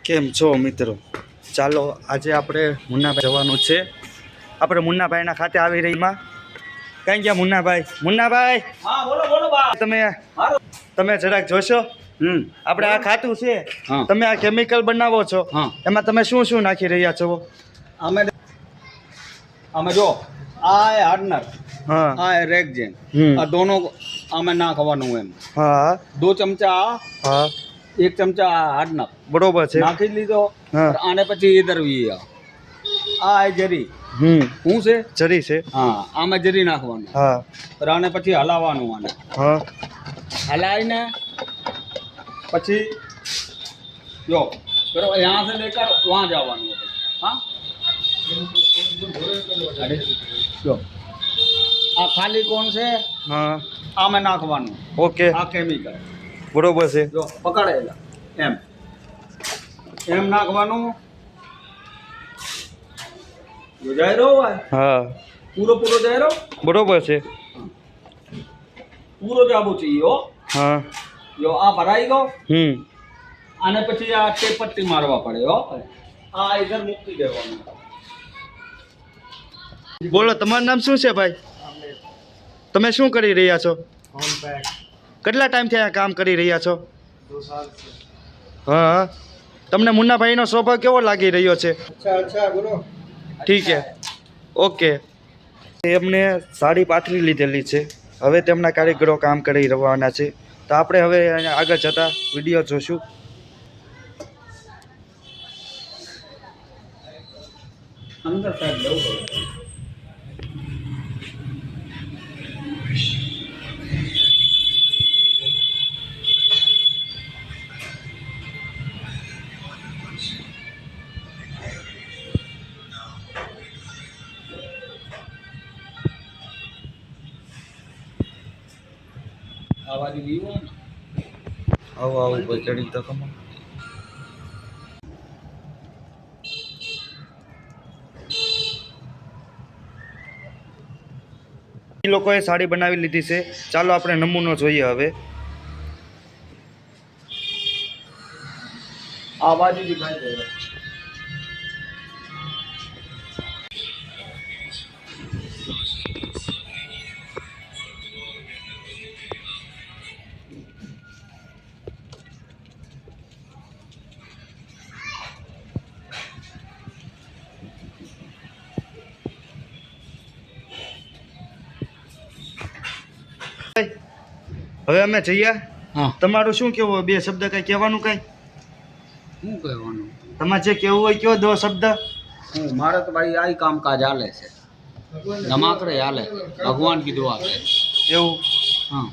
કેમ છો મિત્રો? ચાલો આજે આપણે મુન્નાભાઈ જવાનું છે. આપણે મુન્નાભાઈના ખાતે આવી રહીમાં કઈ ગયા મુન્નાભાઈ? મુન્નાભાઈ! હા બોલો બોલો તમે તમે જરાક જોશો? હમ. આપણે આ ખાતું છે. તમે આ કેમિકલ બનાવો છો. એમાં તમે શું શું નાખી રહ્યા છો? અમે અમે જો આ હાર્ડનર. હા. આ રેગજેન. આ દોનો અમે નાખવાનું એમ. હા. દો ચમચા હા. એક ચમચા હાડ નાખ બરોબર છે. નાખી જ લીધો આને પછી એ ધરવી આ જરી. હમ. હું છે? જરી છે. હા આમાં જરી નાખવાનું. હા. આને પછી હલાવવાનું આને. હા. હલાવીને પછી જો બરોબર યહાં સે લેકર વહાં જવાનું હા? જો. આ ખાલી કોણ છે? હા. આમાં નાખવાનું. ઓકે. આ કેમિકલ બરોબર છે. જો પકડાયેલા એમ. એમ નાખવાનું. જાયરો હા. પૂરો પૂરો જાયરો બરોબર છે. પૂરો જાબો જોઈએ હો. હા. યો આ ભરાઈ ગયો. હમ. અને પછી આ તે પટ્ટી મારવા પડે હો. આ ઇધર મૂકી દેવાનું. બોલો તમારું નામ શું છે ભાઈ? તમે શું કરી રહ્યા છો? હોમ કેટલા ટાઈમથી અહીંયા કામ કરી રહ્યા છો? હા તમને મુન્નાભાઈનો સ્વભાવ કેવો લાગી રહ્યો છે? અચ્છા અચ્છા ગુરુ ઠીક છે. ઓકે. એમને સાડી પાથરી લીધેલી છે. હવે તેમના કારીગરો કામ કરી રહેવાના છે. તો આપણે હવે અહીંયા આગળ જતા વીડિયો જોશું. અંદર સાહેબ લેવું પડે આ બાજુ ગયું આવું આવું ચડી તો લોકોએ સાડી બનાવી લીધી છે. ચાલો આપણે નમૂનો જોઈએ હવે. આ બાજુ હવે અમે જઈએ. હા. તમારું શું કેવું બે શબ્દ કઈ કહેવાનું કઈ? શું કહેવાનું? તમારે જે કેવું હોય કયો દો શબ્દ? હું મારે તો ભાઈ આ કામકાજ હાલે છે. નમાકડે હાલે. ભગવાન કીધું હાલે એવું? હા.